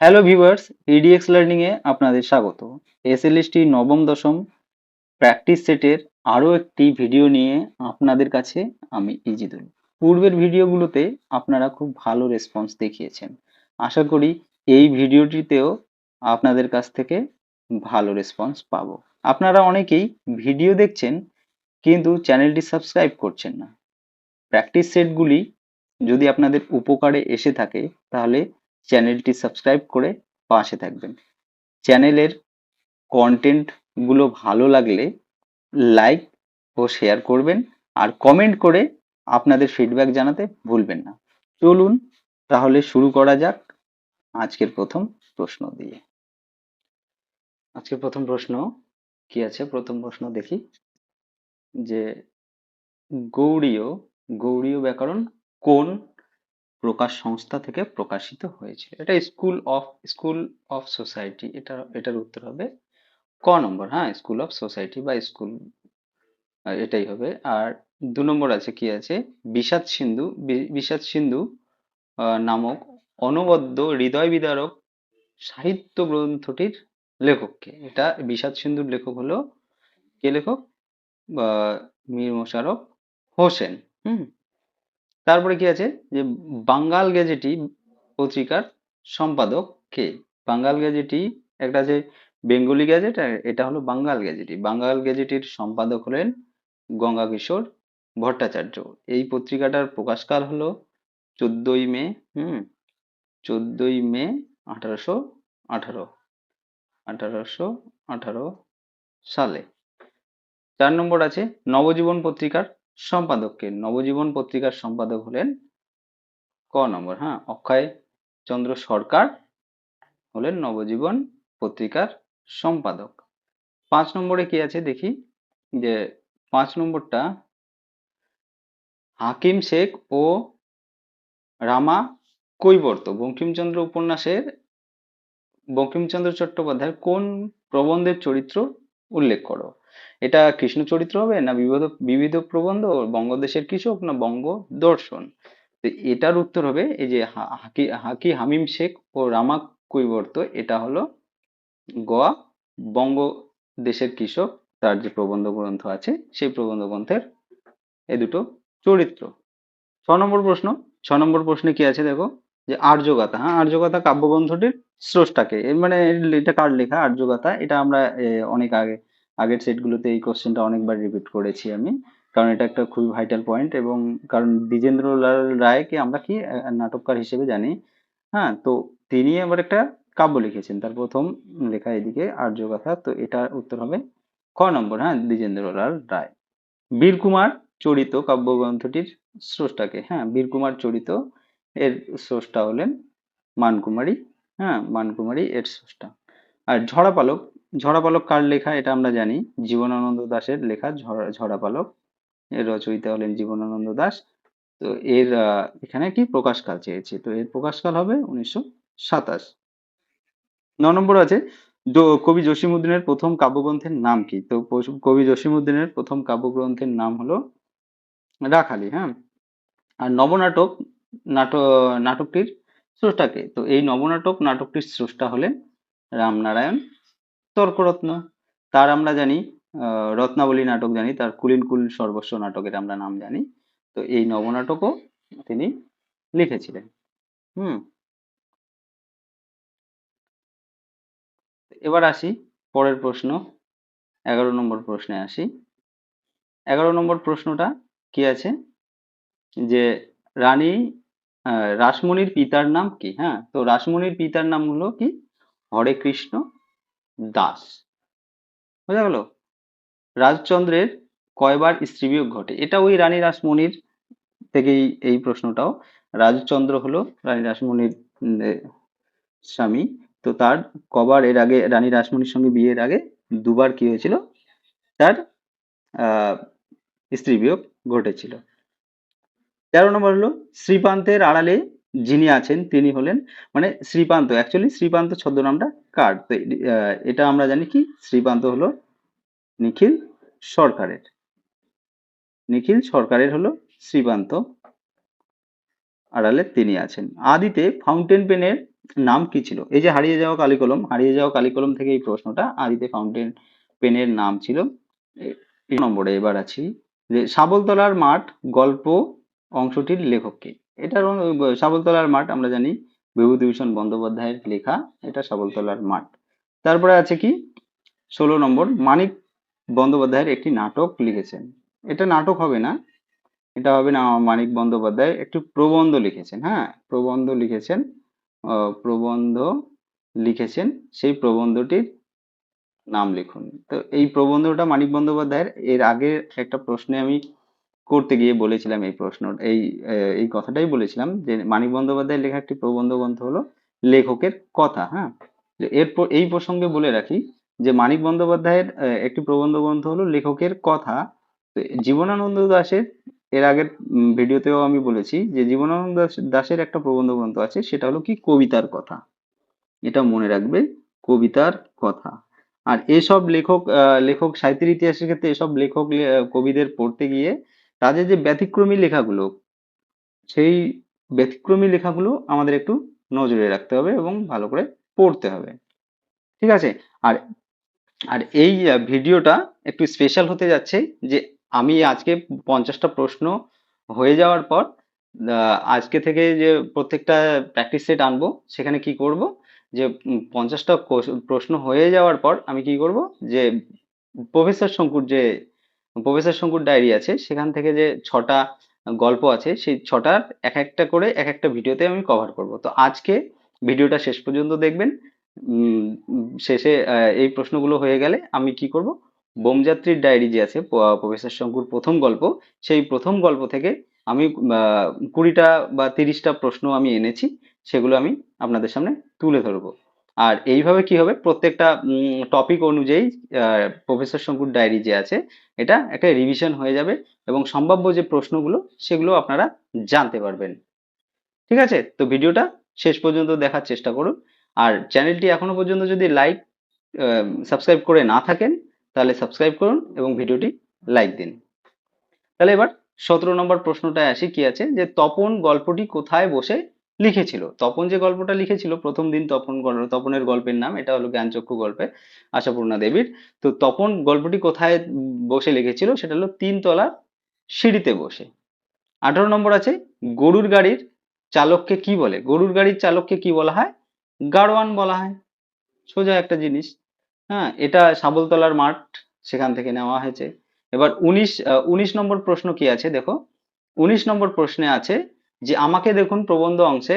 Hello viewers edX learning এ আপনাদের স্বাগত। এসএলএসটি নবম দশম প্র্যাকটিস সেটের আরও একটি ভিডিও নিয়ে আপনাদের কাছে আমি ইজিদুল। পূর্বের ভিডিওগুলোতে আপনারা খুব ভালো রেসপন্স দেখিয়েছেন। আশা করি এই ভিডিওটিতেও আপনাদের কাছ থেকে ভালো রেসপন্স পাবো। আপনারা অনেকেই ভিডিও দেখছেন, কিন্তু চ্যানেলটি সাবস্ক্রাইব করছেন না। প্র্যাকটিস সেটগুলি যদি আপনাদের উপকারে এসে থাকে, তাহলে চ্যানেলটি সাবস্ক্রাইব করে পাশে থাকবেন। চ্যানেলের কন্টেন্টগুলো ভালো লাগলে লাইক ও শেয়ার করবেন আর কমেন্ট করে আপনাদের ফিডব্যাক জানাতে ভুলবেন না। চলুন তাহলে শুরু করা যাক আজকের প্রথম প্রশ্ন দিয়ে। আজকের প্রথম প্রশ্ন কি আছে? প্রথম প্রশ্ন দেখি। যে গৌড়ীয় গৌড়ীয় ব্যাকরণ কোন প্রকাশ সংস্থা থেকে প্রকাশিত হয়েছিল এটা school of school of society এটা, এটার উত্তর হবে ক নম্বর হ্যাঁ? স্কুল অফ সোসাইটি বা স্কুল এটাই হবে। আর দু নম্বর আছে কি আছে? বিষাদ সিন্ধু বিষাদ সিন্ধু নামক অনবদ্য হৃদয় বিদারক সাহিত্য গ্রন্থটির লেখককে। এটা বিষাদ সিন্ধুর লেখক হলো কে লেখক? মীর মোশাররফ হোসেন। হুম? তারপরে কি আছে? যে বাঙ্গাল গেজেটি পত্রিকার সম্পাদক কে? বাঙ্গাল গেজেটি একটা আছে বেঙ্গলি গ্যাজেট আর এটা হলো বাঙ্গাল গেজেটি বাঙ্গাল গেজেটির সম্পাদক হলেন গঙ্গা কিশোর ভট্টাচার্য। এই পত্রিকাটার প্রকাশকাল হলো চোদ্দই মে, হুম, চোদ্দই মে আঠারোশো আঠারো আঠারোশো আঠারো সালে। চার নম্বর আছে নবজীবন পত্রিকার সম্পাদককে। নবজীবন পত্রিকার সম্পাদক হলেন ক নম্বর হ্যাঁ? অক্ষয় চন্দ্র সরকার হলেন নবজীবন পত্রিকার সম্পাদক। পাঁচ নম্বরে কি আছে দেখি? যে পাঁচ নম্বরটা হাকিম শেখ ও রামা কৈবর্ত। বঙ্কিমচন্দ্র উপন্যাসের, বঙ্কিমচন্দ্র চট্টোপাধ্যায়ের কোন প্রবন্ধের চরিত্র উল্লেখ করো? এটা কৃষ্ণ চরিত্র হবে না বিবিধ বিবিধ প্রবন্ধ? বঙ্গদেশের কৃষক না বঙ্গ দর্শন এটার উত্তর হবে এই যে হাকি হাকি হামিম শেখ ও রামা কৈবর্ত এটা হলো গোয়া বঙ্গ দেশের কৃষক তার যে প্রবন্ধ গ্রন্থ আছে সেই প্রবন্ধ গ্রন্থের এই দুটো চরিত্র। ছ নম্বর প্রশ্ন ছ নম্বর প্রশ্নে কি আছে দেখো? যে আর্যগাথা হ্যাঁ আর্যগাথা কাব্যগ্রন্থটির স্রষ্টাকে মানে এটা কার লেখা? আর্যগাথা এটা আমরা এ, অনেক আগে আগের সেটগুলোতে এই কোশ্চেনটা অনেকবার রিপিট করেছি আমি। কারণ এটা একটা খুবই ভাইটাল পয়েন্ট এবং কারণ দ্বিজেন্দ্রলাল রায়কে আমরা কি নাটককার হিসেবে জানি। হ্যাঁ তো তিনি আবার একটা কাব্য লিখেছেন। তার প্রথম লেখা এদিকে আর্যগাথা, তো এটার উত্তর হবে ক নম্বর। হ্যাঁ দ্বিজেন্দ্রলাল রায়। বীরকুমার চরিত কাব্যগ্রন্থটির স্রষ্টাকে। হ্যাঁ বীরকুমার চরিত এর স্রষ্টা হলেন মানকুমারী। হ্যাঁ মানকুমারী এর স্রষ্টা। আর ঝড়াপালক ঝড়াপালক কার লেখা? এটা আমরা জানি। জীবনানন্দ দাশের লেখা, ঝড়া, ঝড়াপালক। এর রচয়িতা হলেন জীবনানন্দ দাশ। তো এর এখানে কি প্রকাশকাল চেয়েছে। তো এর প্রকাশকাল হবে উনিশশো সাতাশ। ন নম্বর আছে কবি জসিমুদ্দিনের প্রথম কাব্যগ্রন্থের নাম কি? তো কবি জসিমুদ্দিনের প্রথম কাব্যগ্রন্থের নাম হলো রাখালি হ্যাঁ? আর নবনাটক নাটক নাটকটির স্রষ্টাকে। তো এই নবনাটক নাটকটির স্রষ্টা হলেন রামনারায়ণ। তর্করত্ন। তার আমরা জানি রত্নাবলী নাটক জানি, তার কুলিন কুল সর্বস্ব নাটকের আমরা নাম জানি। তো এই নবনাটকও তিনি লিখেছিলেন। হুম। এবার আসি, পরের প্রশ্ন, এগারো নম্বর প্রশ্নে আসি। এগারো নম্বর প্রশ্নটা কি আছে? যে রানী রাসমণির পিতার নাম কি? হ্যাঁ তো রাসমণির পিতার নাম হলো কি? হরে কৃষ্ণ দাস। বোঝা গেল? রাজচন্দ্রের কয়বার স্ত্রী বিয়োগ ঘটে? এটা ওই রানী রাসমণির থেকেই এই প্রশ্নটাও। রাজচন্দ্র হলো রানী রাসমণির স্বামী। তো তার কবার এর আগে রানী রাসমণির সঙ্গে বিয়ের আগে দুবার কি হয়েছিল? তার স্ত্রী বিয়োগ ঘটেছিল। তেরো নম্বর হলো শ্রীপান্তের আড়ালে যিনি আছেন তিনি হলেন মানে শ্রীপান্ত। অ্যাকচুয়ালি শ্রীপান্ত ছদ্মনামটা কার? তো এটা আমরা জানি কি? শ্রীপান্ত হলো নিখিল সরকারের। নিখিল সরকারের হলো শ্রীপান্ত আড়ালে তিনি আছেন। আদিতে ফাউন্টেন পেনের নাম কি ছিল? এই যে হারিয়ে যাওয়া কালিকলম হারিয়ে যাওয়া কালিকলম থেকে এই প্রশ্নটা, আদিতে ফাউন্টেন পেনের নাম ছিল। নম্বরে এবার আছি যে শাবলতলার মাঠ গল্প অংশটির লেখক কে? এটা রং- শাবলতলার মাঠ, আমরা জানি। বিভূতিভূষণ বন্দ্যোপাধ্যায়ের লেখা এটা শাবলতলার মাঠ। তারপরে আছে কি? ষোলো নম্বর, মানিক বন্দ্যোপাধ্যায়ের একটি নাটক লিখেছেন। এটা নাটক হবে না। এটা হবে না, মানিক বন্দ্যোপাধ্যায় একটি প্রবন্ধ লিখেছেন হ্যাঁ? প্রবন্ধ লিখেছেন প্রবন্ধ লিখেছেন, সেই প্রবন্ধটির নাম লিখুন। তো এই প্রবন্ধটা মানিক বন্দ্যোপাধ্যায়ের, এর আগে একটা প্রশ্নে আমি করতে গিয়ে বলেছিলাম এই প্রশ্ন, এই এই কথাটাই বলেছিলাম যে মানিক বন্দ্যোপাধ্যায়ের লেখা একটি প্রবন্ধ গ্রন্থ হলো লেখকের কথা হ্যাঁ? এরপর এই প্রসঙ্গে বলে রাখি যে মানিক বন্দ্যোপাধ্যায়ের একটি প্রবন্ধ গ্রন্থ হলো লেখকের কথা। জীবনানন্দ দাশের, এর আগের ভিডিওতেও আমি বলেছি যে জীবনানন্দ দাশের একটা প্রবন্ধ গ্রন্থ আছে, সেটা হলো কি? কবিতার কথা। এটা মনে রাখবে, কবিতার কথা। আর এসব লেখক লেখক সাহিত্যের ইতিহাসের ক্ষেত্রে এসব লেখক কবিদের পড়তে গিয়ে তাদের যে ব্যতিক্রমী লেখাগুলো, সেই ব্যতিক্রমী লেখাগুলো আমাদের একটু নজরে রাখতে হবে এবং ভালো করে পড়তে হবে। ঠিক আছে? আর আর এই ভিডিওটা একটু স্পেশাল হতে যাচ্ছে যে আমি আজকে পঞ্চাশটা প্রশ্ন হয়ে যাওয়ার পর আজকে থেকে যে প্রত্যেকটা প্র্যাকটিস সেট আনব, সেখানে কি করব? যে পঞ্চাশটা প্রশ্ন হয়ে যাওয়ার পর আমি কি করব? যে প্রফেসর শঙ্কুর যে প্রফেসর শঙ্কুর ডায়েরি আছে। সেখান থেকে যে ছটা গল্প আছে, সেই ছটার এক একটা করে, এক একটা ভিডিওতে আমি কভার করব। তো আজকে ভিডিওটা শেষ পর্যন্ত দেখবেন। শেষে এই প্রশ্নগুলো হয়ে গেলে আমি কি করব? বোমযাত্রীর ডায়েরি যে আছে প্রফেসর শঙ্কুর প্রথম গল্প, সেই প্রথম গল্প থেকে আমি কুড়িটা বা তিরিশটা প্রশ্ন আমি এনেছি। সেগুলো আমি আপনাদের সামনে তুলে ধরবো। আর এইভাবে কি হবে? প্রত্যেকটা টপিক অনুযায়ী প্রফেসর শঙ্কুর ডায়েরি যে আছে, এটা একটা রিভিশন হয়ে যাবে এবং সম্ভাব্য যে প্রশ্নগুলো, সেগুলো আপনারা জানতে পারবেন। ঠিক আছে? তো ভিডিওটা শেষ পর্যন্ত দেখার চেষ্টা করুন। আর চ্যানেলটি এখনও পর্যন্ত যদি লাইক সাবস্ক্রাইব করে না থাকেন, তাহলে সাবস্ক্রাইব করুন এবং ভিডিওটি লাইক দিন। তাহলে এবার সতেরো নম্বর প্রশ্নটায় আসি, কি আছে? যে তপন গল্পটি কোথায় বসে? লিখেছিল। তপন যে গল্পটা লিখেছিল, প্রথম দিন তপন তপনের গল্পের নাম, এটা হলো জ্ঞানচক্ষু গল্পে, আশাপূর্ণা দেবীর। তো তপন গল্পটি কোথায় বসে লিখেছিল, সেটা হলো তিনতলার সিঁড়িতে বসে। আঠারো নম্বর আছে, গরুর গাড়ির চালককে কি বলে? গরুর গাড়ির চালককে কি বলা হয়? গাড়োয়ান বলা হয়। সোজা একটা জিনিস। হ্যাঁ এটা শাবলতলার মাঠ, সেখান থেকে নেওয়া হয়েছে। এবার উনিশ উনিশ নম্বর প্রশ্ন কি আছে? দেখো, উনিশ নম্বর প্রশ্নে আছে যে আমাকে দেখুন প্রবন্ধ অংশে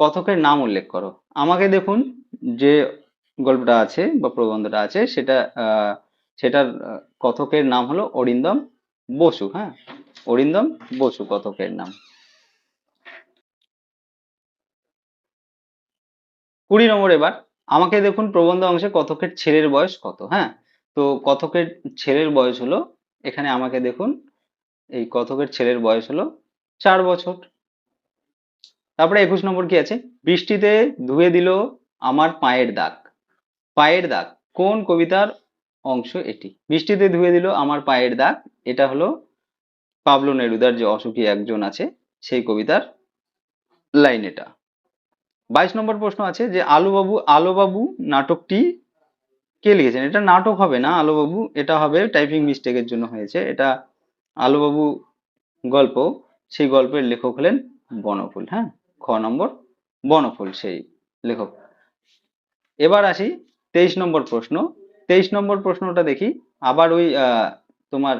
কথকের নাম উল্লেখ করো। আমাকে দেখুন যে গল্পটা আছে বা প্রবন্ধটা আছে সেটা সেটার কথকের নাম হলো অরিন্দম বসু হ্যাঁ? অরিন্দম বসু কথকের নাম। কুড়ি নম্বর এবার, আমাকে দেখুন প্রবন্ধ অংশে কথকের ছেলের বয়স কত হ্যাঁ? তো কথকের ছেলের বয়স হলো, এখানে আমাকে দেখুন, এই কথকের ছেলের বয়স হলো চার বছর। তারপরে একুশ নম্বর কি আছে? বৃষ্টিতে ধুয়ে দিল আমার পায়ের দাগ। পায়ের দাগ, কোন কবিতার অংশ এটি? বৃষ্টিতে ধুয়ে দিল আমার পায়ের দাগ, এটা হলো পাবলো নেরুদার যে অসুখী একজন আছে, সেই কবিতার লাইন এটা। বাইশ নম্বর প্রশ্ন আছে যে, আলুবাবু, আলোবাবু নাটকটি কে লিখেছেন? এটা নাটক হবে না, আলোবাবু, এটা হবে টাইপিং মিস্টেকের জন্য হয়েছে। এটা আলোবাবু গল্প। সেই গল্পের লেখক হলেন বনফুল হ্যাঁ? খ নম্বর বনফুল, সেই লেখক। এবার আসি তেইশ নম্বর প্রশ্ন। তেইশ নম্বর প্রশ্নটা দেখি, আবার ওই তোমার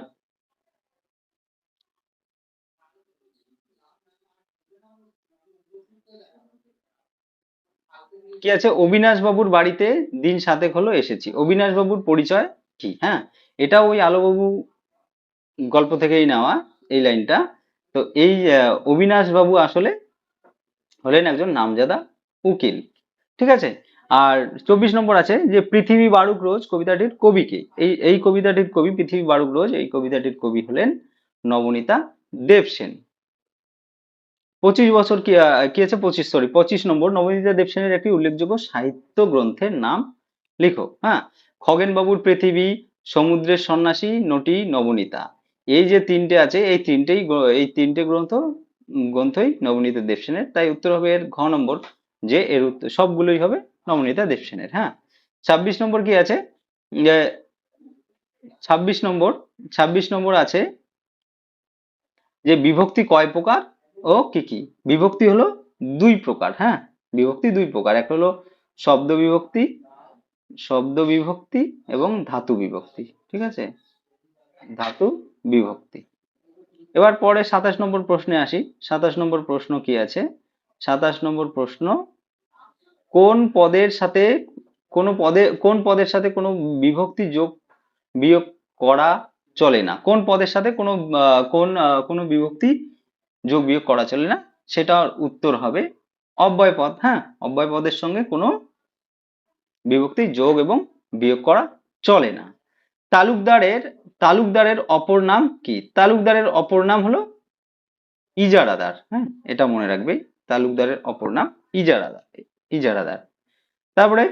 কি আছে? অবিনাশ বাবুর বাড়িতে দিন সাতেক হলো এসেছি। অবিনাশ বাবুর পরিচয় কি হ্যাঁ? এটা ওই আলোবাবু গল্প থেকেই নেওয়া এই লাইনটা। তো এই অবিনাশ বাবু আসলে হলেন একজন নামজাদা উকিল, ঠিক আছে? আর চব্বিশ নম্বর আছে যে, পৃথিবী বারুক রোজ কবিতাটির কবি কে এই এই কবিতাটির কবি, পৃথিবী বারুক রোজ, এই কবিতাটির কবি হলেন নবনীতা দেবসেন পঁচিশ বছর কি কি আছে? পঁচিশ সরি পঁচিশ নম্বর, নবনীতা দেবসেনের একটি উল্লেখযোগ্য সাহিত্য গ্রন্থের নাম লিখো। হ্যাঁ? খগেন বাবুর পৃথিবী, সমুদ্রের সন্ন্যাসী, নটি নবনীতা। এই যে তিনটে আছে, এই তিনটেই এই তিনটে গ্রন্থ গ্রন্থই নবনীতা দেবসেনের। তাই উত্তর হবে এর ঘ নম্বর, যে এর উত্তর সবগুলোই হবে নবনীতা দেবসেনের হ্যাঁ? ছাব্বিশ নম্বর কি আছে? ছাব্বিশ নম্বর ছাব্বিশ নম্বর আছে যে বিভক্তি কয় প্রকার ও কি কি? বিভক্তি হলো দুই প্রকার হ্যাঁ? বিভক্তি দুই প্রকার একটা হলো শব্দ বিভক্তি শব্দ বিভক্তি এবং ধাতু বিভক্তি, ঠিক আছে? ধাতু বিভক্তি। এবার পরে সাতাশ নম্বর প্রশ্নে আসি। সাতাশ নম্বর প্রশ্ন কি আছে? সাতাশ নম্বর প্রশ্ন, কোন পদের সাথে কোন পদে, কোন পদের সাথে কোনো বিভক্তি যোগ, বিয়োগ করা চলে না? কোন পদের সাথে কোনো কোন কোনো বিভক্তি যোগ, বিয়োগ করা চলে না? সেটার উত্তর হবে অব্যয় পদ। হ্যাঁ অব্যয় পদের সঙ্গে কোনো বিভক্তি যোগ এবং বিয়োগ করা চলে না। তালুকদারের তালুকদারের অপর নাম কি? তালুকদারের অপর নাম হলো ইজারাদার হ্যাঁ? এটা মনে রাখবে, তালুকদারের অপর নাম ইজারাদার ইজারাদার। তারপরে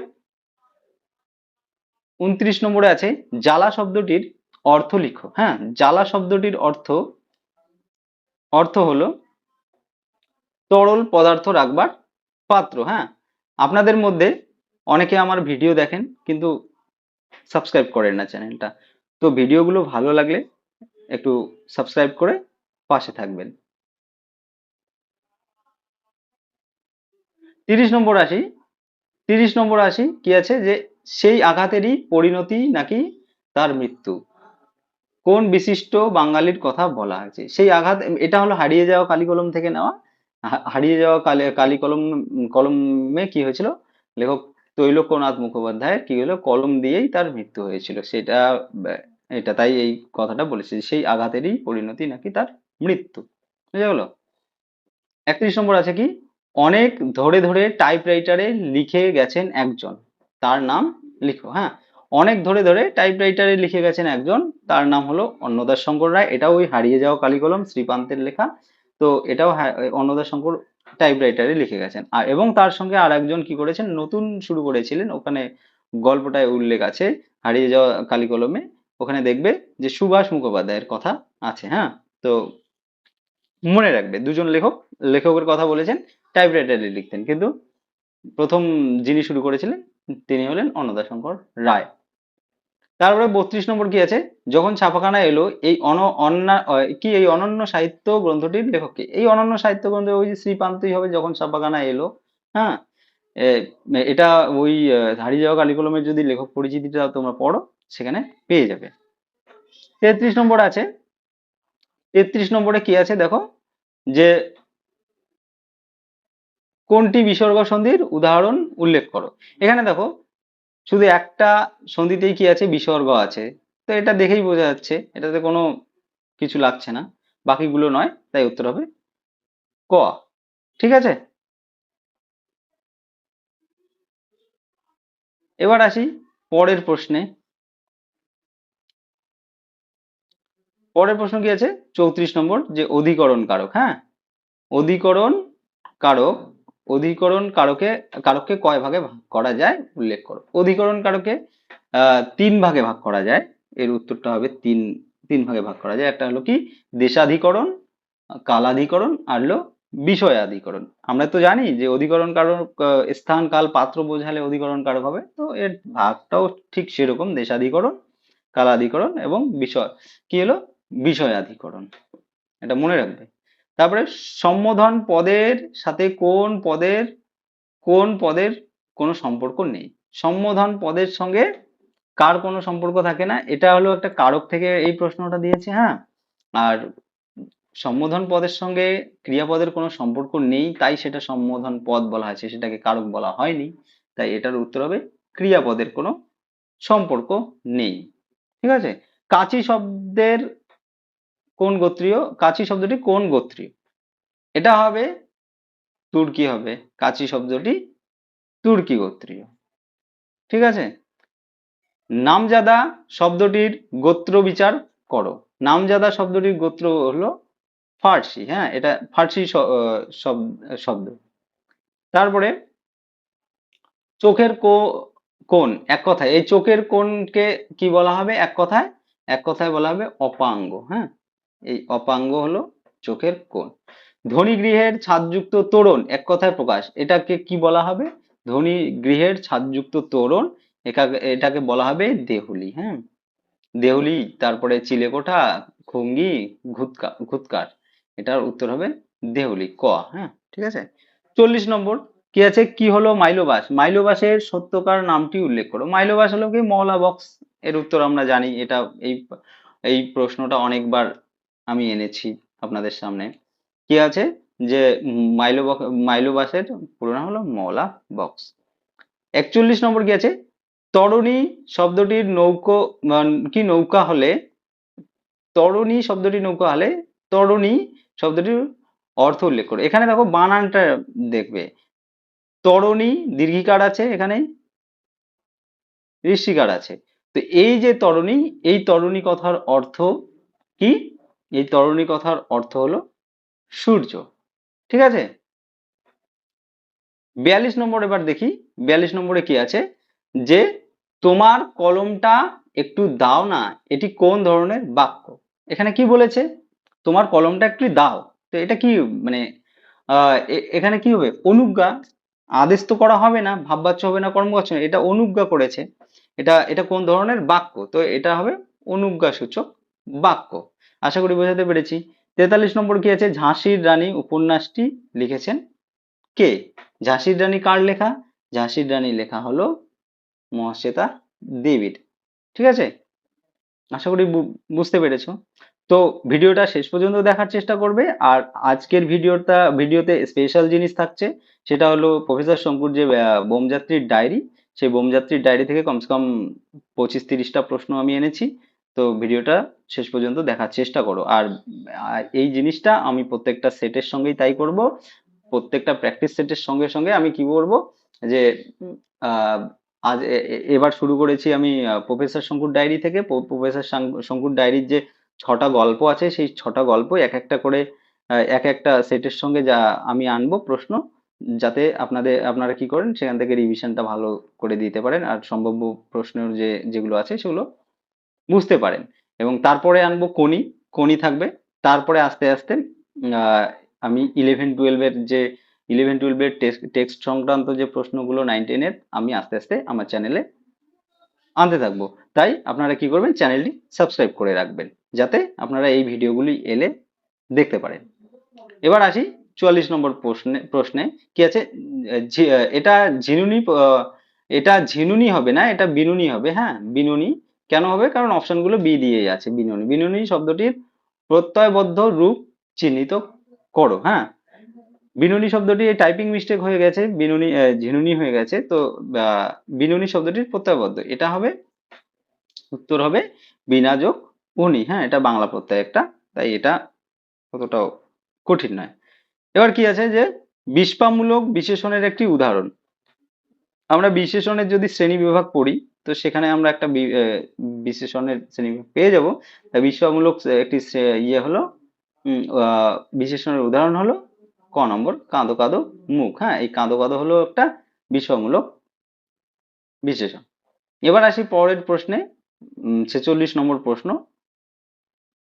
উনত্রিশ নম্বরে আছে, জ্বালা শব্দটির অর্থ লিখো হ্যাঁ? জ্বালা শব্দটির অর্থ অর্থ হলো তরল পদার্থ রাখবার পাত্র হ্যাঁ? আপনাদের মধ্যে অনেকে আমার ভিডিও দেখেন, কিন্তু সাবস্ক্রাইব করেন না চ্যানেলটা। তো ভিডিওগুলো ভালো লাগলে একটু সাবস্ক্রাইব করে পাশে থাকবেন। তিরিশ নম্বর আসি তিরিশ নম্বর আসি কি আছে যে সেই আঘাতেরই পরিণতি নাকি তার মৃত্যু? কোন বিশিষ্ট বাঙালির কথা বলা হয়েছে সেই আঘাত, এটা হলো হারিয়ে যাওয়া কালি কলম থেকে নেওয়া। হারিয়ে যাওয়া কালি কলম কলমে কি হয়েছিল? লেখক তৈলক্যনাথ মুখোপাধ্যায়ের কি হলো? কলম দিয়েই তার মৃত্যু হয়েছিল। সেটা এটা তাই এই কথাটা বলেছে সেই আঘাতেরই পরিণতি নাকি তার মৃত্যু। বুঝা গেল একত্রিশ নম্বর আছে কি? অনেক ধরে ধরে টাইপরাইটারে লিখে গেছেন একজন তার নাম লিখো হ্যাঁ? অনেক ধরে ধরে টাইপরাইটারে লিখে গেছেন একজন তার নাম হলো অন্নদাস শঙ্কর রায়। এটাও ওই হারিয়ে যাওয়া কালিকলম শ্রীপান্তের লেখা। তো এটাও হ্যাঁ, ওই টাইপরাইটারে লিখে গেছেন। আর এবং তার সঙ্গে আর একজন কি করেছেন, নতুন শুরু করেছিলেন। ওখানে গল্পটায় উল্লেখ আছে, হারিয়ে যাওয়া কালিকলমে ওখানে দেখবে যে সুভাষ মুখোপাধ্যায়ের কথা আছে হ্যাঁ? তো মনে রাখবে, দুজন লেখক, লেখকের কথা বলেছেন টাইপরাইটারে লিখতেন। কিন্তু প্রথম যিনি শুরু করেছিলেন, তিনি হলেন অন্নদাশঙ্কর রায়। তারপরে বত্রিশ নম্বর কি আছে? যখন ছাপাখানা এলো, এই অন, অন্যা কি এই অনন্য সাহিত্য গ্রন্থটির লেখক কে এই অনন্য সাহিত্য গ্রন্থ ওই যে শ্রীপান্তই হবে যখন ছাপাখানা এলো হ্যাঁ? এটা ওই হারিয়ে যাওয়া কালিকলমের যদি লেখক পরিচিতিটা তোমরা পড়ো, সেখানে পেয়ে যাবে। তেত্রিশ নম্বর আছে। তেত্রিশ নম্বরে কি আছে দেখো? যে কোনটি বিসর্গ সন্ধির উদাহরণ উল্লেখ করো। এখানে দেখো শুধু একটা সন্ধিতেই কি আছে? বিসর্গ আছে। তো এটা দেখেই বোঝা যাচ্ছে। এটাতে কোনো কিছু লাগছে না। বাকিগুলো নয়, তাই উত্তর হবে ক। ঠিক আছে? এবার আসি পরের প্রশ্নে। পরের প্রশ্ন কি আছে? চৌত্রিশ নম্বর যে অধিকরণ কারক হ্যাঁ? অধিকরণ কারক অধিকরণ কারকে, কারককে কয় ভাগে ভাগ করা যায়? উল্লেখ করো। অধিকরণ কারকে তিন ভাগে ভাগ করা যায়। এর উত্তরটা হবে তিন তিন ভাগে ভাগ করা যায়। একটা হলো কি? দেশাধিকরণ, কালাধিকরণ, আর হলো বিষয়াধিকরণ। আমরা তো জানি যে অধিকরণ কারক স্থান, কাল, পাত্র বোঝালে অধিকরণ কারক হবে। তো এর ভাগটাও ঠিক সেরকম, দেশাধিকরণ, কালাধিকরণ এবং বিষয়। কি হলো? বিষয়াধিকরণ। এটা মনে রাখবে। তারপরে সম্বোধন পদের সাথে কোন পদের কোন পদের কোনো সম্পর্ক নেই। সম্বোধন পদের সঙ্গে কার কোনো সম্পর্ক থাকে না? এটা হলো একটা কারক থেকে এই প্রশ্নটা দিয়েছে হ্যাঁ? আর সম্বোধন পদের সঙ্গে ক্রিয়াপদের কোনো সম্পর্ক নেই, তাই সেটা সম্বোধন পদ বলা হয়েছে, সেটাকে কারক বলা হয়নি। তাই এটার উত্তর হবে ক্রিয়াপদের কোনো সম্পর্ক নেই। ঠিক আছে? কাচি শব্দের কোন গোত্রীয়? কাচি শব্দটি কোন গোত্রীয়? এটা হবে তুর্কি হবে। কাচি শব্দটি তুর্কি গোত্রীয়। ঠিক আছে? নামজাদা শব্দটির গোত্র বিচার করো। নামজাদা শব্দটির গোত্র হলো ফার্সি হ্যাঁ? এটা ফার্সি শব্দ। তারপরে চোখের কো, কোণ, এক কথায়। এই চোখের কোনকে কি বলা হবে? এক কথায়? এক কথায় বলা হবে অপাঙ্গ হ্যাঁ? এই অপাঙ্গ হলো চোখের কোণ। ধনী গৃহের ছাদযুক্ত তোরণ এক কথায় প্রকাশ। এটাকে কি বলা হবে? ধনী গৃহের ছাদযুক্ত তোরণ এটাকে বলা হবে দেহুলি হ্যাঁ? দেহুলি, তারপরে চিলেকোঠা, খুঙ্গি, ঘুতকা ঘুতকার এটার উত্তর হবে দেহুলি, ক হ্যাঁ? ঠিক আছে? চল্লিশ নম্বর, কি আছে? কি হলো মাইলোবাস? মাইলোবাসের সত্যকার নামটি উল্লেখ করো। মাইলোবাস হলো কি মহলা বক্স এর উত্তর আমরা জানি। এটা এই এই প্রশ্নটা অনেকবার আমি এনেছি আপনাদের সামনে। কি আছে? যে মাইলো মাইলোবাসের পুরো নাম হলো মলা বক্স একচল্লিশ নম্বর কি আছে? তরণী শব্দটির নৌকো কি নৌকা হলে, তরণী শব্দটি নৌকা হলে তরণী শব্দটির অর্থ উল্লেখ করো। এখানে দেখো বানানটা দেখবে। তরণী দীর্ঘিকার আছে এখানে, ঋষিকার আছে। তো এই যে তরণী, এই তরণী কথার অর্থ কি? এই তরণী কথার অর্থ হলো সূর্য। ঠিক আছে? বিয়াল্লিশ নম্বর এবার দেখি, বিয়াল্লিশ নম্বরে কি আছে? যে তোমার কলমটা একটু দাও না, এটি কোন ধরনের বাক্য? এখানে কি বলেছে? তোমার কলমটা একটু দাও। তো এটা কি মানে এখানে কি হবে? অনুজ্ঞা। আদেশ তো করা হবে না, ভাববাচ্য হবে না, কর্মবাচ্য এটা অনুজ্ঞা করেছে। এটা এটা কোন ধরনের বাক্য? তো এটা হবে অনুজ্ঞা সূচক বাক্য। আশা করি বোঝাতে পেরেছি। তেতাল্লিশ নম্বর কি আছে? ঝাঁসির রানী উপন্যাসটি লিখেছেন কে? ঝাঁসির রানী কার লেখা? ঝাঁসির রানী লেখা হলো মহাশ্বেতা দেবীর। ঠিক আছে? আশা করি বুঝতে পেরেছ। তো ভিডিওটা শেষ পর্যন্ত দেখার চেষ্টা করবে আর আজকের ভিডিওটা, ভিডিওতে স্পেশাল জিনিস থাকছে, সেটা হলো প্রফেসর শঙ্কুর যে বোমযাত্রীর ডায়েরি সেই বোমযাত্রীর ডায়েরি থেকে কমসে কম পঁচিশ তিরিশটা প্রশ্ন আমি এনেছি। তো ভিডিওটা শেষ পর্যন্ত দেখার চেষ্টা করো। আর এই জিনিসটা আমি প্রত্যেকটা সেটের সঙ্গেই তাই করব। প্রত্যেকটা প্র্যাকটিস সেটের সঙ্গে সঙ্গে আমি কি করব যে আজ এবার শুরু করেছি আমি প্রফেসর শঙ্কুর ডায়েরি থেকে। প্রফেসর শঙ্কুর ডায়েরির যে ছটা গল্প আছে, সেই ছটা গল্প এক একটা করে এক একটা সেটের সঙ্গে যা আমি আনব প্রশ্ন, যাতে আপনাদের, আপনারা কি করেন, সেখান থেকে রিভিশনটা ভালো করে দিতে পারেন। আর সম্ভাব্য প্রশ্নের যে, যেগুলো আছে সেগুলো বুঝতে পারেন। এবং তারপরে আনব কোনি কোনি থাকবে। তারপরে আস্তে আস্তে আমি ইলেভেন টুয়েলভের যে ইলেভেন টুয়েলভের টেক্সট সংক্রান্ত যে প্রশ্নগুলো নাইন টেনের আমি আস্তে আস্তে আমার চ্যানেলে আনতে থাকব। তাই আপনারা কি করবেন? চ্যানেলটি সাবস্ক্রাইব করে রাখবেন, যাতে আপনারা এই ভিডিওগুলি এলে দেখতে পারেন। এবার আসি চুয়াল্লিশ নম্বর প্রশ্নে প্রশ্নে। কি আছে? এটা ঝিনুনি এটা ঝিনুনি হবে না, এটা বিনুনি হবে হ্যাঁ? বিনুনি কেন হবে? কারণ অপশনগুলো বি দিয়েই আছে, বিনুনি। বিনুনি শব্দটির প্রত্যয়বদ্ধ রূপ চিহ্নিত করো হ্যাঁ? বিনুনি শব্দটি টাইপিং মিস্টেক হয়ে গেছে, বিনুনি ঝিনুনি হয়ে গেছে, তো বিনুনি শব্দটির প্রত্যয়বদ্ধ। এটা হবে, উত্তর হবে বিনাযোগ উনি হ্যাঁ? এটা বাংলা প্রত্যয় একটা, তাই এটা অতটাও কঠিন নয়। এবার কি আছে যে, বিস্পামূলক বিশেষণের একটি উদাহরণ। আমরা বিশেষণের যদি শ্রেণি বিভাগ পড়ি তো সেখানে আমরা একটা বিশেষণের শ্রেণি পেয়ে যাব। তাই বিস্পামূলক একটি ইয়ে হলো বিশেষণের উদাহরণ হলো ক নম্বর, কাঁদো কাঁদো মুখ। হ্যাঁ এই কাঁদো কাঁদো হলো একটা বিস্ময়মূলক বিশেষণ এবার আসি পরের প্রশ্নে ছেচল্লিশ নম্বর প্রশ্ন।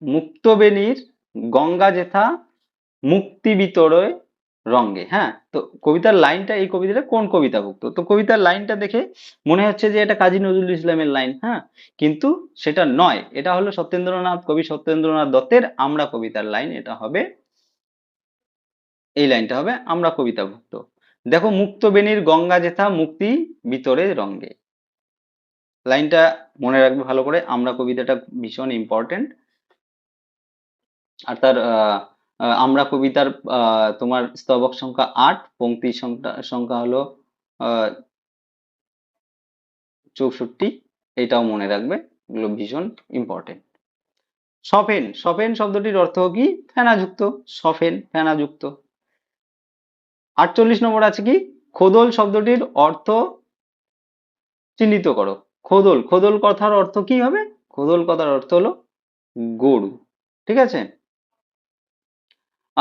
মুক্তবেণীর গঙ্গা জেথা মুক্তি বিতরয় রঙ্গে হ্যাঁ? তো কবিতার লাইনটা এই কবিতাটা কোন কবিতাভুক্ত? তো কবিতার লাইনটা দেখে মনে হচ্ছে যে এটা কাজী নজরুল ইসলামের লাইন হ্যাঁ? কিন্তু সেটা নয় এটা হলো সত্যেন্দ্রনাথ কবি সত্যেন্দ্রনাথ দত্তের আমরা কবিতার লাইন এটা হবে এই লাইনটা হবে আমরা কবিতাভুক্ত। দেখো মুক্ত বেনির গঙ্গা জেথা মুক্তি ভিতরে রঙ্গে। লাইনটা মনে রাখবে ভালো করে আমরা কবিতাটা ভীষণ ইম্পর্টেন্ট আর তার আহ, আমরা কবিতার তোমার স্তবক সংখ্যা আট পংক্তি সংখ্যা সংখ্যা হলো চৌষট্টি। এটাও মনে রাখবে, এগুলো ভীষণ ইম্পর্টেন্ট সফেন সফেন শব্দটির অর্থ কি? ফেনাযুক্ত, সফেন, ফেনাযুক্ত। আটচল্লিশ নম্বর আছে কি? খোদল শব্দটির অর্থ চিহ্নিত করো। খোদল খোদল কথার অর্থ কি হবে? খোদল কথার অর্থ হলো গরু। ঠিক আছে?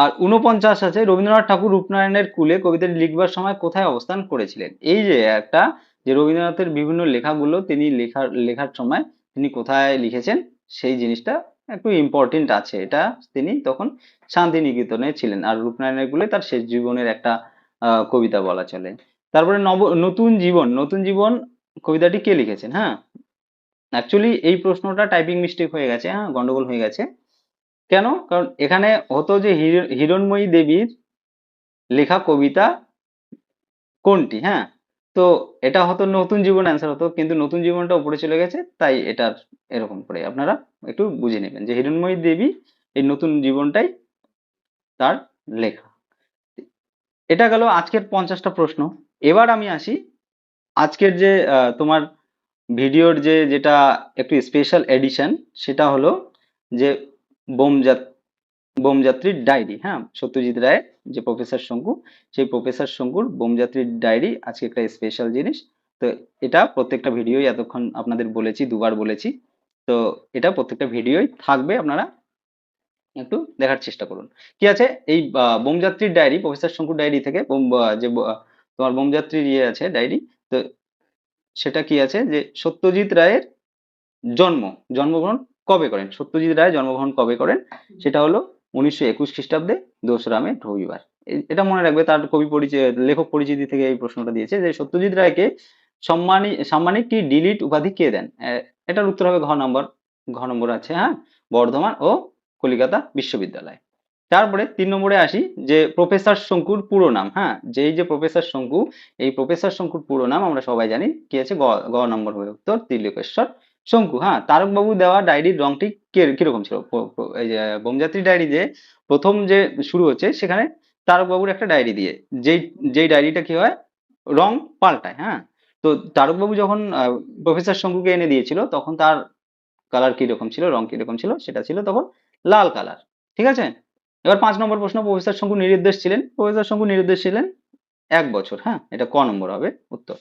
আর উনপঞ্চাশ আছে রবীন্দ্রনাথ ঠাকুর রূপনারায়ণের কুলে কবিতাটি লিখবার সময় কোথায় অবস্থান করেছিলেন? এই যে একটা, যে রবীন্দ্রনাথের বিভিন্ন লেখাগুলো তিনি লেখার লেখার সময় তিনি কোথায় লিখেছেন, সেই জিনিসটা একটু ইম্পর্টেন্ট আছে। এটা তিনি তখন শান্তিনিকেতনে ছিলেন আর রূপনারায়ণের কুলে তার শেষ জীবনের একটা কবিতা বলা চলে। তারপরে নব, নতুন জীবন নতুন জীবন কবিতাটি কে লিখেছেন? হ্যাঁ অ্যাকচুয়ালি এই প্রশ্নটা টাইপিং মিস্টেক হয়ে গেছে হ্যাঁ গন্ডগোল হয়ে গেছে। কেন? কারণ এখানে হতো যে হির- হিরণময়ী দেবীর লেখা কবিতা কোনটি হ্যাঁ? তো এটা হতো নতুন জীবন অ্যান্সার হতো, কিন্তু নতুন জীবনটা উপরে চলে গেছে, তাই এটা এরকম করে আপনারা একটু বুঝে নেবেন যে হিরণময়ী দেবী এই নতুন জীবনটাই তার লেখা। এটা গেল আজকের পঞ্চাশটা প্রশ্ন। এবার আমি আসি আজকের যে তোমার ভিডিওর যে, যেটা একটু স্পেশাল এডিশন সেটা হলো যে বোমযাত বোমযাত্রীর ডায়েরি হ্যাঁ? সত্যজিৎ রায়ের যে প্রফেসর শঙ্কু, সেই প্রফেসর শঙ্কুর বোমযাত্রীর ডায়েরি আজকে একটা স্পেশাল জিনিস। তো এটা প্রত্যেকটা ভিডিওই এতক্ষণ আপনাদের বলেছি, দুবার বলেছি। তো এটা প্রত্যেকটা ভিডিওই থাকবে, আপনারা একটু দেখার চেষ্টা করুন। কি আছে? এই বোমযাত্রীর ডায়েরি, প্রফেসর শঙ্কুর ডায়েরি থেকে বোম- যে তোমার বোমযাত্রীর ইয়ে আছে ডায়েরি, তো সেটা কি আছে? যে সত্যজিৎ রায়ের জন্ম, জন্মগ্রহণ কবে করেন? সত্যজিৎ রায় জন্মগ্রহণ কবে করেন? সেটা হলো উনিশশো একুশ খ্রিস্টাব্দে দোসরা মে, রবিবার। এটা মনে রাখবে তার কবি পরিচয়, লেখক পরিচিতি থেকে এই প্রশ্নটা দিয়েছে যে সত্যজিৎ রায়কে সম্মানী, সাম্মানিক কি ডিলিট উপাধি কে দেন? এটার উত্তর হবে ঘ নম্বর ঘ নম্বর আছে হ্যাঁ? বর্ধমান ও কলিকাতা বিশ্ববিদ্যালয়। তারপরে তিন নম্বরে আসি যে প্রফেসর শঙ্কুর পুরো নাম হ্যাঁ? যেই যে প্রফেসর শঙ্কু, এই প্রফেসর শঙ্কুর পুরো নাম আমরা সবাই জানি। কি আছে? গ নম্বর হয়ে উত্তর তিলকেশ্বর শঙ্কু হ্যাঁ তারকবাবু দেওয়া ডায়েরির রংটি কীরকম ছিল? এই যে, বোমযাত্রী ডায়েরি যে প্রথম যে শুরু হচ্ছে, সেখানে তারকবাবুর একটা ডায়েরি দিয়ে, যেই যেই ডায়েরিটা কি হয়? রং পাল্টায় হ্যাঁ? তো তারকবাবু যখন প্রফেসর শঙ্কুকে এনে দিয়েছিল, তখন তার কালার কীরকম ছিল, রং কীরকম ছিল, সেটা ছিল তখন লাল কালার, ঠিক আছে? এবার পাঁচ নম্বর প্রশ্ন, প্রফেসর শঙ্কু নিরুদ্দেশ ছিলেন? প্রফেসর শঙ্কু নিরুদ্দেশ ছিলেন এক বছর হ্যাঁ? এটা ক নম্বর হবে? উত্তর।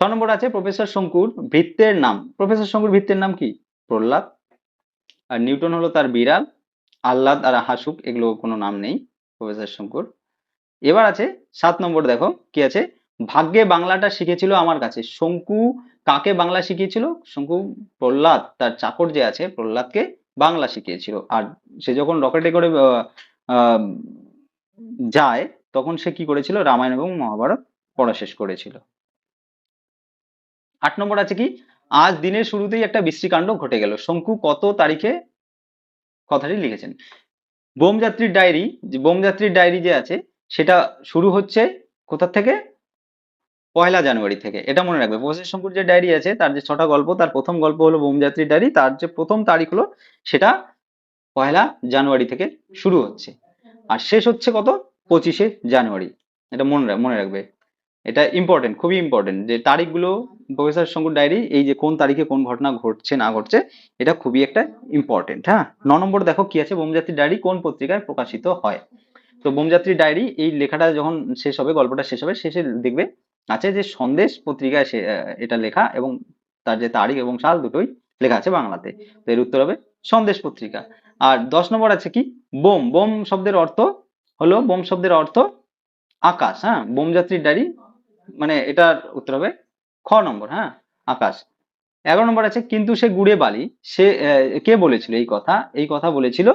ছ নম্বর আছে প্রফেসর শঙ্কুর ভৃত্যের নাম। প্রফেসর শঙ্কুর ভৃত্যের নাম কি? প্রহ্লাদ। আর নিউটন হলো তার বিড়াল। আহ্লাদ আর হাসুক এগুলো কোনো নাম নেই প্রফেসর শঙ্কুর। এবার আছে সাত নম্বর দেখো, কি আছে? ভাগ্যে বাংলাটা শিখেছিল আমার কাছে। শঙ্কু কাকে বাংলা শিখিয়েছিল? শঙ্কু প্রহ্লাদ, তার চাকর যে আছে প্রহ্লাদকে বাংলা শিখিয়েছিল। আর সে যখন রকেটে করে যায়, তখন সে কি করেছিল? রামায়ণ এবং মহাভারত পড়া শেষ করেছিল। আট নম্বর আছে কি? আজ দিনের শুরুতেই একটা বৃষ্টিকাণ্ড ঘটে গেল। শঙ্কু কত তারিখে কথাটি লিখেছেন? বোমযাত্রীর ডায়েরি বোমযাত্রীর ডায়েরি যে আছে, সেটা শুরু হচ্ছে কোথা থেকে? পয়লা জানুয়ারি থেকে। এটা মনে রাখবে। প্রফেসর শঙ্কুর যে ডায়েরি আছে, তার যে ছটা গল্প, তার প্রথম গল্প হলো বোমযাত্রীর ডায়েরি, তার যে প্রথম তারিখ হলো, সেটা পয়লা জানুয়ারি থেকে শুরু হচ্ছে। আর শেষ হচ্ছে কত? পঁচিশে জানুয়ারি। এটা মনে মনে রাখবে। এটা ইম্পর্টেন্ট খুবই ইম্পর্টেন্ট যে তারিখগুলো প্রফেসর শঙ্কুর ডায়েরি এই যে কোন তারিখে কোন ঘটনা ঘটছে, না ঘটছে, এটা খুবই একটা ইম্পর্টেন্ট হ্যাঁ? ন নম্বর দেখো কি আছে বোমযাত্রী ডায়েরি কোন পত্রিকায় প্রকাশিত হয়? তো বোমযাত্রী ডায়েরি এই লেখাটা যখন শেষ হবে, গল্পটা শেষ হবে, শেষে দেখবে আছে যে সন্দেশ পত্রিকায় সে এটা লেখা এবং তার যে তারিখ এবং সাল দুটোই লেখা আছে বাংলাতে। তো এর উত্তর হবে সন্দেশ পত্রিকা। আর দশ নম্বর আছে কি? বোম বোম শব্দের অর্থ হলো, বোম শব্দের অর্থ আকাশ হ্যাঁ? বোমযাত্রীর ডায়েরি মানে এটার উত্তর হবে খ নম্বর হ্যাঁ? আকাশ। এগারো নম্বর আছে, কিন্তু সে গুড়ে বালি। সে কে বলেছিল এই কথা? এই কথা বলেছিল,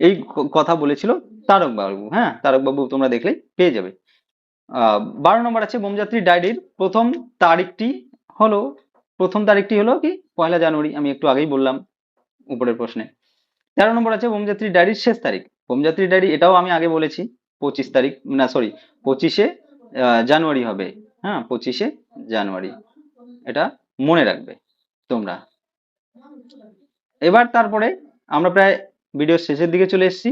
এই কথা বলেছিল তারক বাবু হ্যাঁ? তারক বাবু তোমরা দেখলেই পেয়ে যাবে। আহ বারো নম্বর আছে বোমযাত্রীর ডায়েরির প্রথম তারিখটি হলো, প্রথম তারিখটি হলো কি? পয়লা জানুয়ারি, আমি একটু আগেই বললাম উপরের প্রশ্নে। তেরো নম্বর আছে, বোমযাত্রী ডায়েরির শেষ তারিখ। বোমযাত্রী ডায়েরি, এটাও আমি আগে বলেছি, পঁচিশ তারিখ, না সরি পঁচিশে জানুয়ারি হবে। হ্যাঁ পঁচিশে জানুয়ারি। এটা মনে রাখবে তোমরা। এবার তারপরে আমরা প্রায় ভিডিওর শেষের দিকে চলে এসেছি।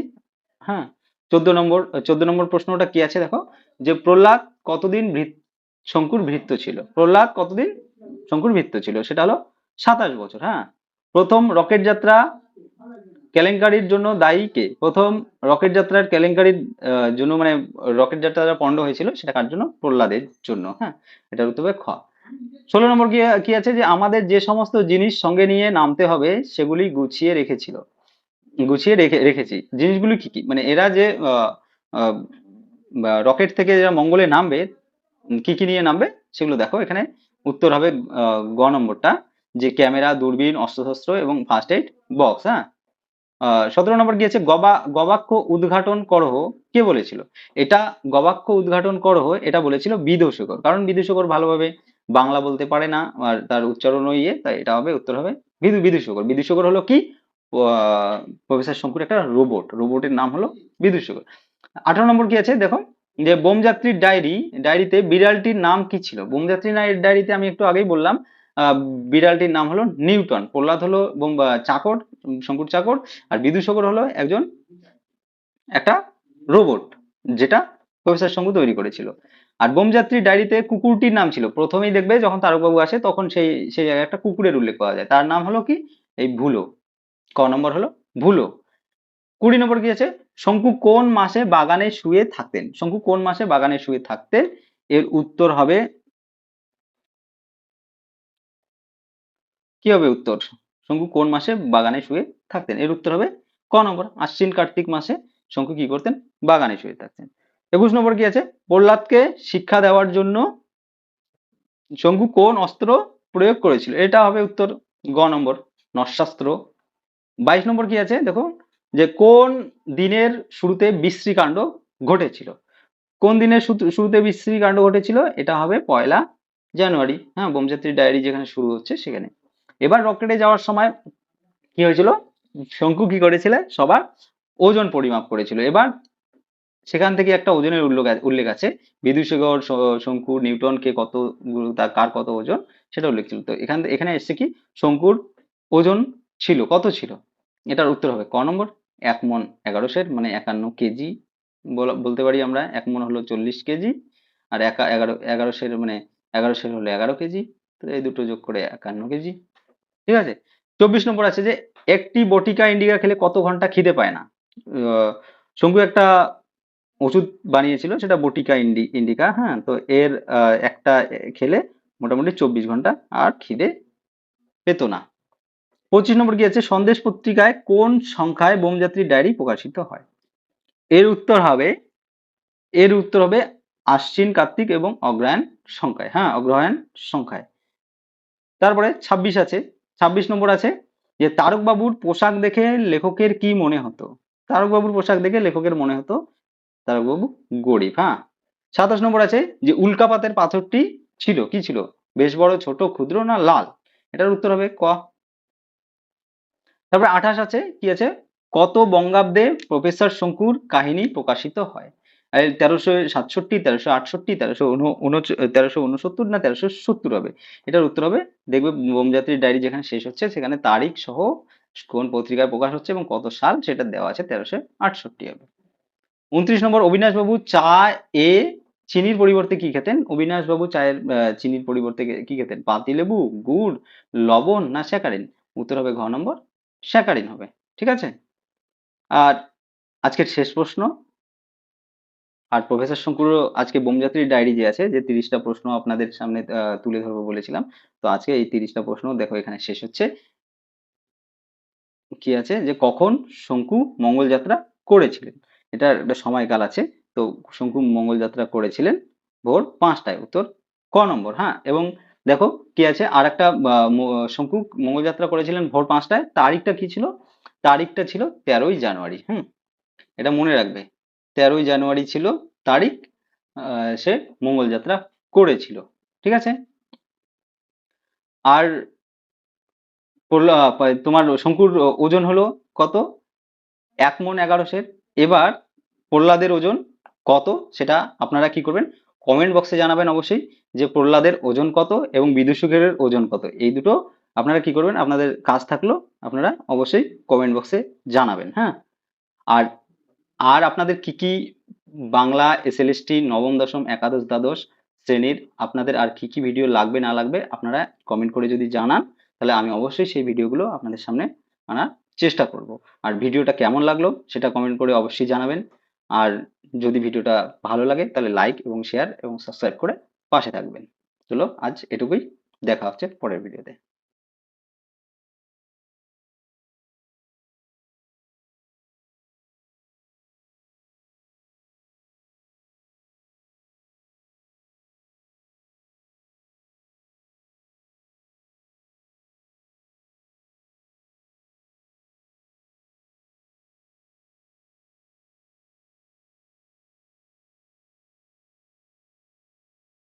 হ্যাঁ চোদ্দ নম্বর চোদ্দ নম্বর প্রশ্নটা কি আছে দেখো? যে প্রহ্লাদ কতদিন ভৃত, শঙ্কুর ভৃত্য ছিল? প্রহ্লাদ কতদিন শঙ্কুর ভৃত্য ছিল? সেটা হলো সাতাশ বছর। হ্যাঁ প্রথম রকেট যাত্রা কেলেঙ্কারির জন্য দায়ী কে? প্রথম রকেট যাত্রার কেলেঙ্কারির জন্য মানে রকেট যাত্রা পণ্ড হয়েছিল, সেটা কার জন্য? প্রহ্লাদের জন্য হ্যাঁ? এটার উত্তর হবে খ। ষোলো নম্বর কি কি আছে যে আমাদের যে সমস্ত জিনিস সঙ্গে নিয়ে নামতে হবে, সেগুলি গুছিয়ে রেখেছিল। গুছিয়ে রেখে, রেখেছি। জিনিসগুলি কি কি? মানে এরা যে রকেট থেকে যারা মঙ্গলে নামবে, কি কি নিয়ে নামবে, সেগুলো দেখো। এখানে উত্তর হবে গ নম্বরটা, যে ক্যামেরা, দূরবীন, অস্ত্রশস্ত্র এবং ফার্স্ট এইড বক্স হ্যাঁ? সতেরো নম্বর গিয়েছে, গবা, গবাক্ষ উদ্ঘাটন করহ। কে বলেছিল? এটা গবাক্ষ উদ্ঘাটন করহ, এটা বলেছিল বিদূষকর। কারণ বিদূষকর ভালোভাবে বাংলা বলতে পারে না, আর তার উচ্চারণও ইয়ে তাই এটা হবে, উত্তর হবে বিদু, বিদূষকর। বিদূষকর হলো কি? প্রফেসর শঙ্কুর একটা রোবট রোবটের নাম হলো বিদূষকর। আঠারো নম্বর কি আছে দেখো, যে বোমযাত্রীর ডায়েরি ডায়েরিতে বিড়ালটির নাম কি ছিল? বোমযাত্রী ডায়েরিতে আমি একটু আগেই বললাম বিড়ালটির নাম হলো নিউটন। প্রহ্লাদ হলো চাকর, শঙ্কুর চাকর, আর বিদূষকর হলো একজন একটা রোবট যেটা প্রফেসর শঙ্কু তৈরি করেছিল। আর বোমযাত্রীর ডায়েরিতে কুকুরটির নাম ছিল। প্রথমেই দেখবে যখন তারকবাবু আসে, তখন সেই সেই জায়গায় একটা কুকুরের উল্লেখ পাওয়া যায়। তার নাম হলো কি? এই ভুলো। ক নম্বর হলো? ভুলো। কুড়ি নম্বর কি আছে? শঙ্কু কোন মাসে বাগানে শুয়ে থাকতেন? শঙ্কু কোন মাসে বাগানে শুয়ে থাকতেন? এর উত্তর হবে কি হবে উত্তর? শঙ্কু কোন মাসে বাগানে শুয়ে থাকতেন? এর উত্তর হবে ক নম্বর আশ্বিন কার্তিক মাসে শঙ্কু কি করতেন? বাগানে শুয়ে থাকতেন। একুশ নম্বর কি আছে? প্রহ্লাদকে শিক্ষা দেওয়ার জন্য শঙ্কু কোন অস্ত্র প্রয়োগ করেছিল? এটা হবে উত্তর গ নম্বর নশাস্ত্র বাইশ নম্বর কি আছে? দেখো, যে কোন দিনের শুরুতে বিশ্রীকাণ্ড ঘটেছিল? কোন দিনের শুরু- শুরুতে বিশ্রীকাণ্ড ঘটেছিল? এটা হবে পয়লা জানুয়ারি। হ্যাঁ বোমযাত্রী ডায়েরি যেখানে শুরু হচ্ছে সেখানে। এবার রকেটে যাওয়ার সময় কি হয়েছিল? শঙ্কু কি করেছিল? সবার ওজন পরিমাপ করেছিল। এবার সেখান থেকে একটা ওজনের উল্লেখ আছে- বিদুসাগর শঙ্কু, নিউটন, কে কত তার কার কত ওজন, সেটা উল্লেখ ছিল। তো এখান, এখানে এসছে কি? শঙ্কুর ওজন ছিল, কত ছিল? এটার উত্তর হবে ক নম্বর? এক মন এগারো সের মানে একান্ন কেজি বলা- বলতে পারি আমরা। এক মন হলো চল্লিশ কেজি আর একা, এগারো এগারো সের মানে এগারো সের হলো এগারো কেজি। তো এই দুটো যোগ করে একান্ন কেজি। ঠিক আছে? চব্বিশ নম্বর আছে যে, একটি বটিকা ইন্ডিকা খেলে কত ঘণ্টা খিদে পায় না? শঙ্কু একটা ওষুধ বানিয়েছিল, সেটা বটিকা ইন্ডি, ইন্ডিকা হ্যাঁ? তো এর একটা খেলে মোটামুটি চব্বিশ ঘণ্টা আর খিদে পেত না। পঁচিশ নম্বর কি আছে? সন্দেশ পত্রিকায় কোন সংখ্যায় বোমযাত্রী ডায়েরি প্রকাশিত হয়? এর উত্তর হবে, এর উত্তর হবে আশ্বিন, কার্তিক এবং অগ্রহায়ণ সংখ্যায় হ্যাঁ? অগ্রহায়ণ সংখ্যায়। তারপরে ছাব্বিশ আছে ছাব্বিশ নম্বর আছে, যে তারক বাবুর পোশাক দেখে লেখকের কি মনে হতো? তারক বাবুর পোশাক দেখে লেখকের মনে হতো তারক বাবু গরিব হ্যাঁ? সাতাশ নম্বর আছে, যে উল্কাপাতের পাথরটি ছিল, কি ছিল? বেশ বড়, ছোট, ক্ষুদ্র না লাল? এটার উত্তর হবে ক। তারপরে আঠাশ আছে, কি আছে? কত বঙ্গাব্দে প্রফেসর শঙ্কুর কাহিনী প্রকাশিত হয়। তেরোশো সাতষট্টি, তেরোশো আটষট্টি, তেরোশো তেরোশো উনসত্তর না তেরোশো সত্তর হবে। এটার উত্তর হবে, দেখবে বোমযাত্রীর ডায়েরি যেখানে শেষ হচ্ছে, সেখানে তারিখ সহ কোন পত্রিকায় প্রকাশ হচ্ছে এবং কত সাল সেটা দেওয়া আছে, তেরোশো আটষট্টি হবে। উনত্রিশ নম্বর অবিনাশ বাবু চা এ চিনির পরিবর্তে কি খেতেন? অবিনাশবাবু চায়ের চিনির পরিবর্তে কে- কি খেতেন পাতিলেবু গুড়, লবণ না স্যাকারিন? উত্তর হবে ঘ নম্বর, স্যাকারিন হবে, ঠিক আছে? আর আজকের শেষ প্রশ্ন আর প্রফেসর শঙ্কুর আজকে বোমযাত্রীর ডায়েরি যে আছে, যে তিরিশটা প্রশ্ন আপনাদের সামনে তুলে ধরবো বলেছিলাম। তো আজকে এই তিরিশটা প্রশ্ন দেখো এখানে শেষ হচ্ছে। কি আছে? যে কখন শঙ্কু মঙ্গল যাত্রা করেছিলেন? এটা একটা সময়কাল আছে। তো শঙ্কু মঙ্গল যাত্রা করেছিলেন ভোর পাঁচটায়। উত্তর ক নম্বর হ্যাঁ? এবং দেখো কি আছে? আর একটা শঙ্কু মঙ্গল যাত্রা করেছিলেন ভোর পাঁচটায়। তারিখটা কি ছিল? তারিখটা ছিল তেরোই জানুয়ারি, হুম? এটা মনে রাখবে। তেরোই জানুয়ারি ছিল তারিখ সে মঙ্গল যাত্রা করেছিল, ঠিক আছে? আর তোমার শঙ্কুর ওজন হলো কত? এক মন এগারো সের এবার প্রহ্লাদের ওজন কত? সেটা আপনারা কি করবেন? কমেন্ট বক্সে জানাবেন অবশ্যই যে প্রহ্লাদের ওজন কত এবং বিদূষকের ওজন কত। এই দুটো আপনারা কি করবেন? আপনাদের কাজ থাকল, আপনারা অবশ্যই কমেন্ট বক্সে জানাবেন হ্যাঁ? আর আর আপনাদের কি কি বাংলা এসএলএসটি নবম, দশম, একাদশ, দ্বাদশ শ্রেণির আপনাদের আর কি কি ভিডিও লাগবে, না লাগবে আপনারা কমেন্ট করে যদি জানান, তাহলে আমি অবশ্যই সেই ভিডিওগুলো আপনাদের সামনে আনার চেষ্টা করব। আর ভিডিওটা কেমন লাগল সেটা কমেন্ট করে অবশ্যই জানাবেন। আর যদি ভিডিওটা ভালো লাগে তাহলে লাইক এবং শেয়ার এবং সাবস্ক্রাইব করে পাশে থাকবেন। চলো আজ এটুকুই, দেখা হচ্ছে পরের ভিডিওতে